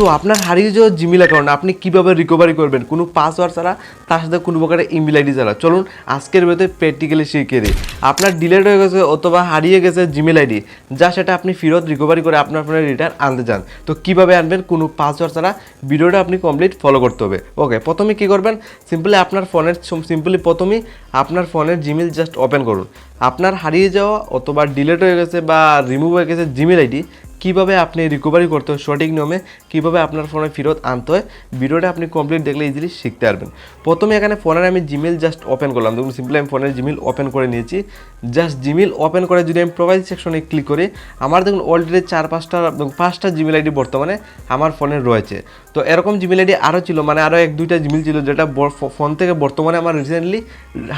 So আপনার হারিয়ে যাওয়া জিমেল অ্যাকাউন্ট আপনি কীভাবে রিকভারি করবেন? কোনো পাসওয়ার্ড ছাড়া তার সাথে কোনো প্রকারের ইমেল আইডি ছাড়া। চলুন, আজকের ভিতরে প্র্যাকটিক্যালি শিখিয়ে দিই। আপনার ডিলেট হয়ে গেছে অথবা হারিয়ে গেছে জিমেল আইডি যা সেটা আপনি ফেরত রিকভারি করে আপনার ফোনে রিটার্ন আনতে চান। তো কীভাবে আনবেন? কোনো পাসওয়ার্ড ছাড়া ভিডিওটা আপনি কমপ্লিট ফলো করতে হবে। ওকে প্রথমে কী করবেন? সিম্পলি আপনার ফোনের সিম্পলি প্রথমেই আপনার ফোনের জিমেল জাস্ট ওপেন করুন। আপনার হারিয়ে যাওয়া অথবা ডিলেট হয়ে গেছে বা রিমুভ হয়ে গেছে জিমেল আইডি কীভাবে আপনি রিকভারি করতে হয় সঠিক নিয়মে, কীভাবে আপনার ফোনে ফেরত আনতে হয়, ভিডিওটা আপনি কমপ্লিট দেখলে ইজিলি শিখতে পারবেন। প্রথমে এখানে ফোনের আমি জিমেল জাস্ট ওপেন করলাম। দেখুন সিম্পলি আমি ফোনের জিমেল ওপেন করে নিয়েছি। জাস্ট জিমেল ওপেন করে যদি আমি প্রোফাইল সেকশনে ক্লিক করি, আমার দেখুন অলরেডি চার পাঁচটা পাঁচটা জিমেল আইডি বর্তমানে আমার ফোনে রয়েছে। তো এরকম জিমেল আইডি আরও ছিল মানে আরও এক, দুইটা জিমেল ছিল যেটা ফোন থেকে বর্তমানে আমার রিসেন্টলি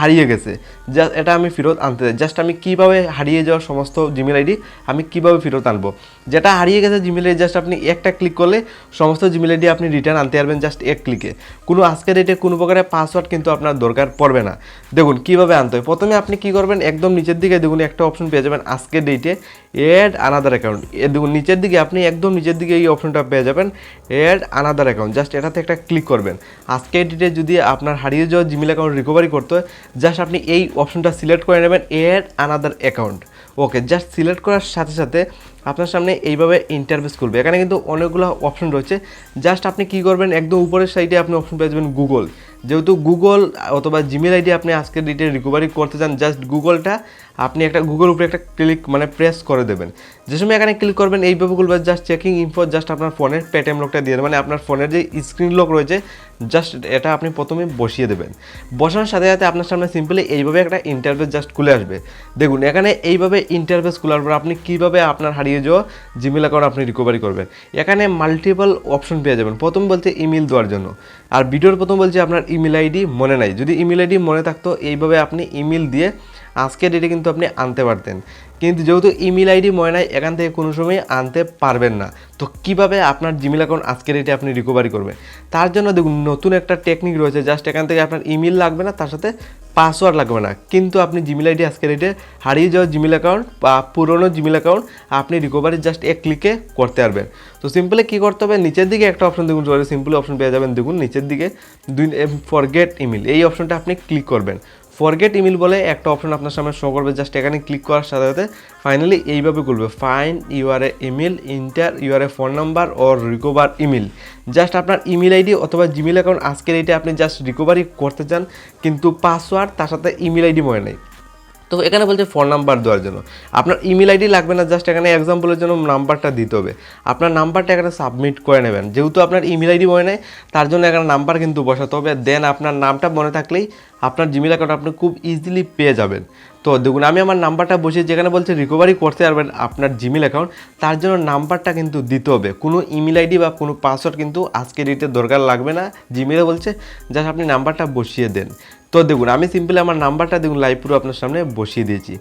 হারিয়ে গেছে। জাস্ট এটা আমি ফেরত আনতে চাই। জাস্ট আমি কীভাবে হারিয়ে যাওয়া সমস্ত জিমেল আইডি আমি কীভাবে ফেরত আনব? যেটা হারিয়ে গেছে জিমেল জাস্ট আপনি একটা ক্লিক করলে সমস্ত জিমেল আইডি আপনি রিটার্ন আনতে পারবেন জাস্ট এক ক্লিকে কোনো আজকের ডেটে কোনো প্রকারের পাসওয়ার্ড কিন্তু আপনার দরকার পড়বে না। দেখুন, কীভাবে আনতে হয়? প্রথমে আপনি কী করবেন? একদম নিচের দিকে দেখুন, একটা অপশন পেয়ে যাবেন আজকের ডেটে এড আনাদার অ্যাকাউন্ট দেখুন, নিচের দিকে আপনি একদম নিচের দিকে এই অপশনটা পেয়ে যাবেন এড আনাদার অ্যাকাউন্ট জাস্ট এটাতে একটা ক্লিক করবেন। আজকের ডেটে যদি আপনার হারিয়ে যাওয়া জিমেল অ্যাকাউন্ট রিকভারি করতে হয় জাস্ট আপনি এই অপশনটা সিলেক্ট করে নেবেন add another account okay just select করার সাথে সাথে আপনার সামনে এইভাবে ইন্টারভেস খুলবে। এখানে কিন্তু অনেকগুলো অপশন রয়েছে। জাস্ট আপনি কি করবেন, একদম উপরের সাইডে আপনি অপশন পেয়ে যাবেন গুগল যেহেতু গুগল অথবা জিমেল আইডি আপনি আজকের ডেটে রিকভারি করতে চান জাস্ট গুগলটা আপনি একটা গুগল উপরে একটা ক্লিক মানে প্রেস করে দেবেন। যে সময় এখানে ক্লিক করবেন, এই এইভাবে খুলবে জাস্ট চেকিং ইনফো জাস্ট আপনার ফোনের পেটিএম লকটা দিয়ে মানে আপনার ফোনের যে স্ক্রিন লক রয়েছে জাস্ট এটা আপনি প্রথমে বসিয়ে দেবেন। বসানোর সাথে সাথে আপনার সামনে সিম্পলি এইভাবে একটা ইন্টারভেস জাস্ট খুলে আসবে। দেখুন, এখানে এইভাবে ইন্টারভেস খোলার পর আপনি কীভাবে আপনার হারিয়ে যাওয়া জিমেল অ্যাকাউন্ট আপনি রিকভারি করবেন। এখানে মাল্টিপল অপশন পেয়ে যাবেন। প্রথম বলতে ইমেল দেওয়ার জন্য। আর ভিডিওর প্রথম বলছে আপনার ইমেল আইডি মনে নাই। যদি ইমেল আইডি মনে থাকতো, এইভাবে আপনি ইমেল দিয়ে আজকের ডেটে কিন্তু আপনি আনতে পারতেন। কিন্তু যেহেতু ইমেল আইডি ময়নায় এখান থেকে কোনো সময় আনতে পারবেন না। তো কীভাবে আপনার জিমেল অ্যাকাউন্ট আজকের ডেটে আপনি রিকভারি করবেন? তার জন্য দেখুন, নতুন একটা টেকনিক রয়েছে। জাস্ট এখান থেকে আপনার ইমেল লাগবে না, তার সাথে পাসওয়ার্ড লাগবে না। কিন্তু আপনি জিমেল আইডি আজকের ডেটে হারিয়ে যাওয়া জিমেল অ্যাকাউন্ট বা পুরনো জিমেল অ্যাকাউন্ট আপনি রিকভারি জাস্ট এক ক্লিকে করতে পারবেন। তো সিম্পলি কী করতে হবে? নিচের দিকে একটা অপশন দেখুন সিম্পলি অপশন পেয়ে যাবেন। দেখুন, নিচের দিকে দুই ফরগেট ইমেল এই অপশনটা আপনি ক্লিক করবেন। ফরগেট ইমেল বলে একটা অপশন আপনার সামনে শো করবে জাস্ট এখানে ক্লিক করার সাথে সাথে ফাইনালি এইভাবে করবে find your email enter your phone number or recover email just আপনার ইমেল আইডি অথবা জিমেল অ্যাকাউন্ট আজকের এইটা আপনি জাস্ট রিকভারি করতে চান, কিন্তু পাসওয়ার্ড তার সাথে ইমেল আইডি মনে নেই। তো এখানে বলছে ফোন নাম্বার দেওয়ার জন্য। আপনার ইমেল আইডি লাগবে না জাস্ট এখানে এক্সাম্পলের জন্য নাম্বারটা দিতে হবে। আপনার নাম্বারটা এখানে সাবমিট করে নেবেন। যেহেতু আপনার ইমেল আইডি মনে নেই, তার জন্য এখানে নাম্বার কিন্তু বসাতে হবে। দেন আপনার নামটা মনে থাকলেই আপনার জিমেল অ্যাকাউন্ট আপনি খুব ইজিলি পেয়ে যাবেন। তো দেখুন, আমি আমার নাম্বারটা বসিয়ে যেখানে বলছে রিকভারি করতে পারবেন আপনার জিমেল অ্যাকাউন্ট তার জন্য নাম্বারটা কিন্তু দিতে হবে। কোনো ইমেল আইডি বা কোনো পাসওয়ার্ড কিন্তু আজকে ডেটে দরকার লাগবে না। জিমেলে বলছে জাস্ট আপনি নাম্বারটা বসিয়ে দেন। তো দেখুন, আমি সিম্পলি আমার নাম্বারটা দেখুন লাইভ পুরো আপনার সামনে বসিয়ে দিয়েছি।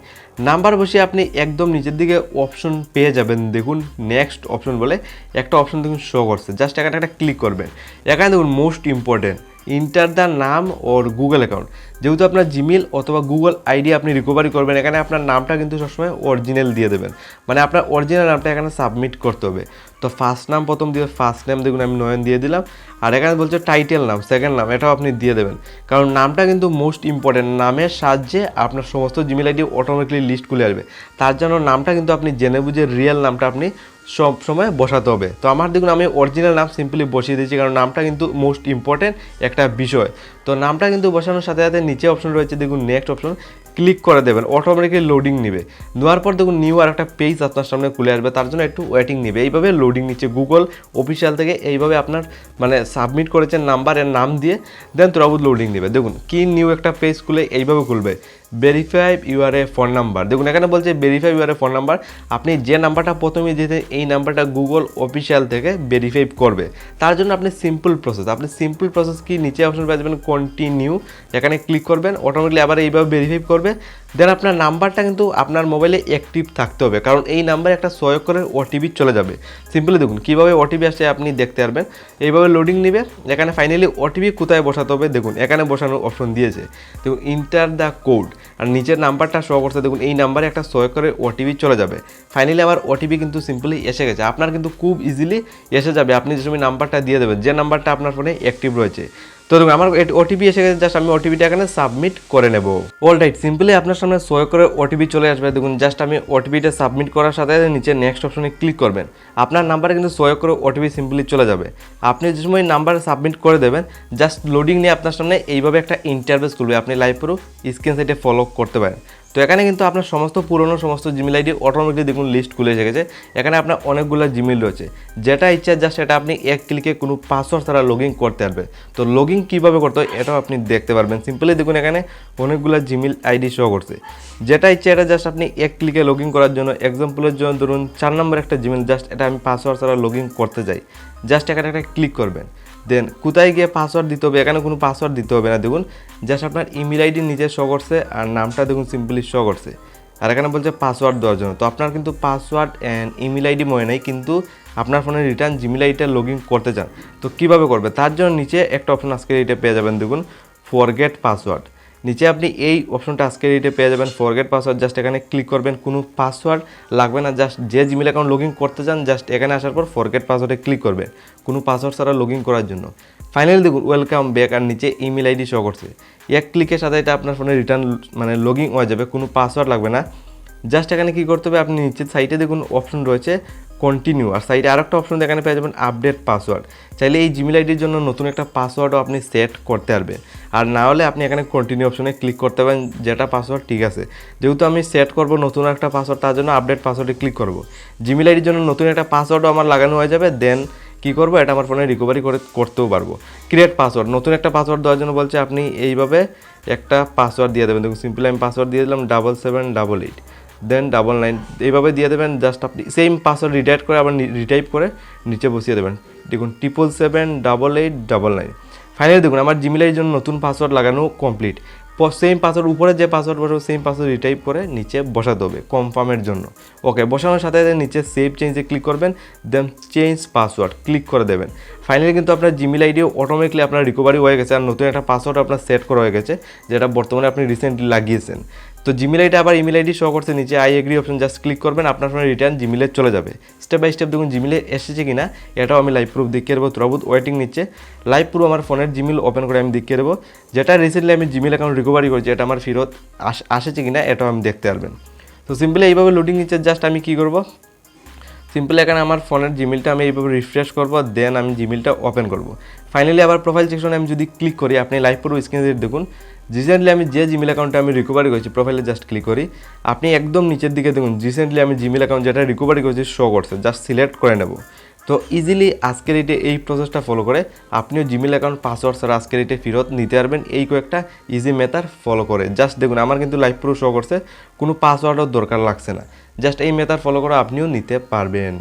নাম্বার বসিয়ে আপনি একদম নিচের দিকে অপশন পেয়ে যাবেন। দেখুন নেক্সট অপশন বলে একটা অপশন দেখুন শো করছে। জাস্ট এখানে একটা ক্লিক করবেন। এখানে দেখুন মোস্ট ইম্পর্টেন্ট ইন্টার দ্য নাম ওর গুগল অ্যাকাউন্ট যেহেতু আপনার জিমেল অথবা গুগল আইডি আপনি রিকভারি করবেন, এখানে আপনার নামটা কিন্তু সবসময় অরিজিনাল দিয়ে দেবেন। মানে আপনার অরিজিনাল নামটা এখানে সাবমিট করতে হবে। তো ফার্স্ট নাম প্রথম দিয়ে ফার্স্ট নাম দেখুন, আমি নয়ন দিয়ে দিলাম। আর এখানে বলছে টাইটেল নাম সেকেন্ড নাম, এটাও আপনি দিয়ে দেবেন। কারণ নামটা কিন্তু মোস্ট ইম্পর্টেন্ট নামের সাহায্যে আপনার সমস্ত জিমেল আইডি অটোমেটিকলি লিস্ট খুলে আসবে। তার জন্য নামটা কিন্তু আপনি জেনে বুঝে রিয়েল নামটা আপনি সব সময় বসাতে হবে। তো আমার দেখুন, আমি অরিজিনাল নাম সিম্পলি বসিয়ে দিয়েছি, কারণ নামটা কিন্তু মোস্ট ইম্পর্টেন্ট একটা বিষয়। তো নামটা কিন্তু বসানোর সাথে সাথে নিচে অপশন রয়েছে, দেখুন নেক্সট অপশন ক্লিক করে দেবেন অটোমেটিক্যালি লোডিং নেবে। নেওয়ার পর দেখুন নিউ আর একটা পেজ আপনার সামনে খুলে আসবে, তার জন্য একটু ওয়েটিং নেবে। এইভাবে লোডিং নিচ্ছে গুগল অফিসিয়াল থেকে, এইভাবে আপনার মানে সাবমিট করেছেন নাম্বার এর নাম দিয়ে দেন তোরাবুদ লোডিং নেবে। দেখুন, কি নিউ একটা পেজ খুলে এইভাবে খুলবে। Verify your a phone number দেখুন, এখানে বলছে verify your a phone number আপনি যে নাম্বারটা প্রথমে দিতে এই নাম্বারটা গুগল অফিসিয়াল থেকে ভেরিফাই করবে। তার জন্য আপনি সিম্পল প্রসেস আপনি সিম্পল প্রসেস কি নিচে অপশন পেয়ে যাবেন কন্টিনিউ এখানে ক্লিক করবেন অটোমেটিকলি আবার এইভাবে ভেরিফাই করবে। দেন আপনার নাম্বারটা কিন্তু আপনার মোবাইলে অ্যাক্টিভ থাকতে হবে। কারণ এই নাম্বারে একটা সহায়ক করে ওটিপি চলে যাবে। সিম্পলি দেখুন, কীভাবে ওটিপি আসছে আপনি দেখতে পারবেন। এইভাবে লোডিং নেবে এখানে ফাইনালি ওটিপি কোথায় বসাতে হবে দেখুন, এখানে বসানোর অপশন দিয়েছে। দেখুন ইন্টার দ্য কোড আর নিচের নাম্বারটা শো করছে, দেখুন, এই নাম্বারে একটা সহায়ক করে ওটিপি চলে যাবে। ফাইনালি আমার ওটিপি কিন্তু সিম্পলি এসে গেছে। আপনার কিন্তু খুব ইজিলি এসে যাবে। আপনি যে সময় নাম্বারটা দিয়ে দেবেন, যে নাম্বারটা আপনার ফোনে অ্যাক্টিভ রয়েছে। তো দেখুন, আমার ওটিপি এসে গেছে জাস্ট আমি ওটিপিটা এখানে সাবমিট করে নেব। অল রাইট সিম্পলি আপনার সামনে সহায়ক করে ওটিপি চলে আসবে। দেখুন জাস্ট আমি ওটিপিটা সাবমিট করার সাথে নিচে নেক্সট অপশনে ক্লিক করবেন। আপনার নাম্বারে কিন্তু সহায়ক করে ওটিপি সিম্পলি চলে যাবে। আপনি যে সময় নাম্বার সাবমিট করে দেবেন জাস্ট লোডিং নিয়ে আপনার সামনে এইভাবে একটা ইন্টারভেস খুলবে। আপনি লাইভ পুরো স্ক্রিন সাইটে ফলো করতে পারেন। তো এখানে কিন্তু আপনার সমস্ত পুরনো সমস্ত জিমেল আইডি অটোমেটিক দেখুন লিস্ট খুলে এসে গেছে। এখানে আপনার অনেকগুলো জিমেল রয়েছে। যেটা ইচ্ছা জাস্ট সেটা আপনি এক ক্লিকে কোনো পাসওয়ার্ড ছাড়া লগ করতে পারবে তো লগ ইন কীভাবে করতে হয়, এটাও আপনি দেখতে পারবেন। সিম্পলি দেখুন এখানে অনেকগুলো জিমেল আইডি শো করছে। যেটা ইচ্ছা, এটা জাস্ট আপনি এক ক্লিকে লগ করার জন্য এক্সাম্পলের জন্য ধরুন, চার নম্বর একটা জিমেল জাস্ট এটা আমি পাসওয়ার্ড ছাড়া লগ করতে যাই জাস্ট এখানে একটা ক্লিক করবেন। দেন কোথায় গিয়ে পাসওয়ার্ড দিতে হবে? এখানে কোনো পাসওয়ার্ড দিতে হবে না। দেখুন জাস্ট আপনার ইমেল আইডি নিজে শো করছে আর নামটা দেখুন সিম্পলি শো করছে। আর এখানে বলছে পাসওয়ার্ড দেওয়ার জন্য। তো আপনার কিন্তু পাসওয়ার্ড অ্যান্ড ইমেল আইডি মনে নেই, কিন্তু আপনার ফোনে রিটার্ন জিমেল আইডিটা লগ ইন করতে চান। তো কীভাবে করবে? তার জন্য নিচে একটা অপশন আজকে এইটা পেয়ে যাবেন। দেখুন ফরগেট পাসওয়ার্ড নিচে আপনি এই অপশনটা আজকে এইটা পেয়ে যাবেন। ফরগেট পাসওয়ার্ড জাস্ট এখানে ক্লিক করবেন। কোনো পাসওয়ার্ড লাগবে না জাস্ট যে জিমেল অ্যাকাউন্ট লগ করতে চান জাস্ট এখানে আসার পর ফরগেট পাসওয়ার্ডে ক্লিক করবেন। কোনো পাসওয়ার্ড ছাড়া লগ করার জন্য। ফাইনালি দেখুন ওয়েলকাম ব্যাক আর নিচে ইমেল আইডি শো করছে। এক ক্লিকের সাথে এটা আপনার ফোনে রিটার্ন মানে লগ হয়ে যাবে, কোনো পাসওয়ার্ড লাগবে না। জাস্ট এখানে কী করতে হবে, আপনি নিচের সাইটে দেখুন অপশন রয়েছে। কন্টিনিউ আর সাইডে আরেকটা অপশন এখানে পেয়ে যাবেন আপডেট পাসওয়ার্ড চাইলে এই জিমেল আইডির জন্য নতুন একটা পাসওয়ার্ডও আপনি সেট করতে পারবেন। আর না হলে আপনি এখানে কন্টিনিউ অপশনে ক্লিক করতে পারেন, যেটা পাসওয়ার্ড ঠিক আছে। যেহেতু আমি সেট করব নতুন একটা পাসওয়ার্ড তার জন্য আপডেট পাসওয়ার্ডে ক্লিক করব। জিমেল আইডির জন্য নতুন একটা পাসওয়ার্ডও আমার লাগানো হয়ে যাবে দেন কী করব, এটা আমার ফোনে রিকভারি করে করতেও পারব। ক্রিয়েট পাসওয়ার্ড নতুন একটা পাসওয়ার্ড দেওয়ার জন্য বলছে আপনি এইভাবে একটা পাসওয়ার্ড দিয়ে দেবেন। দেখুন সিম্পলি আমি পাসওয়ার্ড দিয়ে দিলাম double seven double eight then double nine এইভাবে দিয়ে দেবেন জাস্ট আপনি সেম পাসওয়ার্ড রিটাইপ করে আবার রিটাইপ করে নিচে বসিয়ে দেবেন। দেখুন triple seven double eight double nine finally দেখুন, আমার জিমেলের জন্য নতুন পাসওয়ার্ড লাগানো কমপ্লিট সেম পাসওয়ার্ড উপরে যে পাসওয়ার্ড বসাবো সেম পাসওয়ার্ড রিটাইপ করে নিচে বসাতে হবে কনফার্মের জন্য। ওকে বসানোর সাথে সাথে নিচে সেভ চেঞ্জে ক্লিক করবেন দেন চেঞ্জ পাসওয়ার্ড ক্লিক করে দেবেন। ফাইনালি কিন্তু আপনার জিমেল আইডিও অটোমেটিকলি আপনার রিকভারি হয়ে গেছে, আর নতুন একটা পাসওয়ার্ড আপনার সেট করা হয়ে গেছে, যেটা বর্তমানে আপনি রিসেন্টলি লাগিয়েছেন। তো জিমেল আইডি আবার ইমেল আইডি শো করছে নিচে I agree option just click করবেন, আপনার ফোনে রিটার্ন জিমেলে চলে যাবে। স্টেপ বাই স্টেপ দেখুন জিমেলে এসেছে কিনা, এটাও আমি লাইভ প্রুফ দেখিয়ে দেবো। তুরাবুত ওয়েটিং নিচ্ছে লাইভ প্রুফ আমার ফোনের জিমেল ওপেন করে আমি দেখিয়ে দেবো। যেটা রিসেন্টলি আমি জিমেল অ্যাকাউন্ট রিকভারি করেছি, এটা আমার ফেরত আস- আসেছে কিনা, এটাও আমি দেখতে পারবেন। তো সিম্পলি এইভাবে লোডিং নিচ্ছে জাস্ট আমি কী করব? সিম্পলি এখানে আমার ফোনের জিমেলটা আমি এইভাবে রিফ্রেশ করব দেন আমি জিমেলটা ওপেন করব। ফাইনালি আবার প্রোফাইল সেকশনে আমি যদি ক্লিক করি, আপনি লাইভ পুরো স্ক্রিনে দেখুন রিসেন্টলি আমি যে জিমেল অ্যাকাউন্টটা আমি রিকভারি করেছি প্রোফাইলে জাস্ট ক্লিক করি, আপনি একদম নিচের দিকে দেখুন রিসেন্টলি আমি জিমেল অ্যাকাউন্ট যেটা রিকভারি করেছি শো করছে জাস্ট সিলেক্ট করে নেব। তো ইজিলি আজকের এটে এই প্রসেসটা ফলো করে, আপনিও জিমেল অ্যাকাউন্ট পাসওয়ার্ড ছাড়া আজকের এটে ফেরত নিতে পারবেন, এই কয়েকটা ইজি মেথাড ফলো করে। জাস্ট দেখুন, আমার কিন্তু লাইভ পুরো শো করছে, কোনো পাসওয়ার্ডও দরকার লাগছে না। জাস্ট এই মেথাড ফলো করে আপনিও নিতে পারবেন।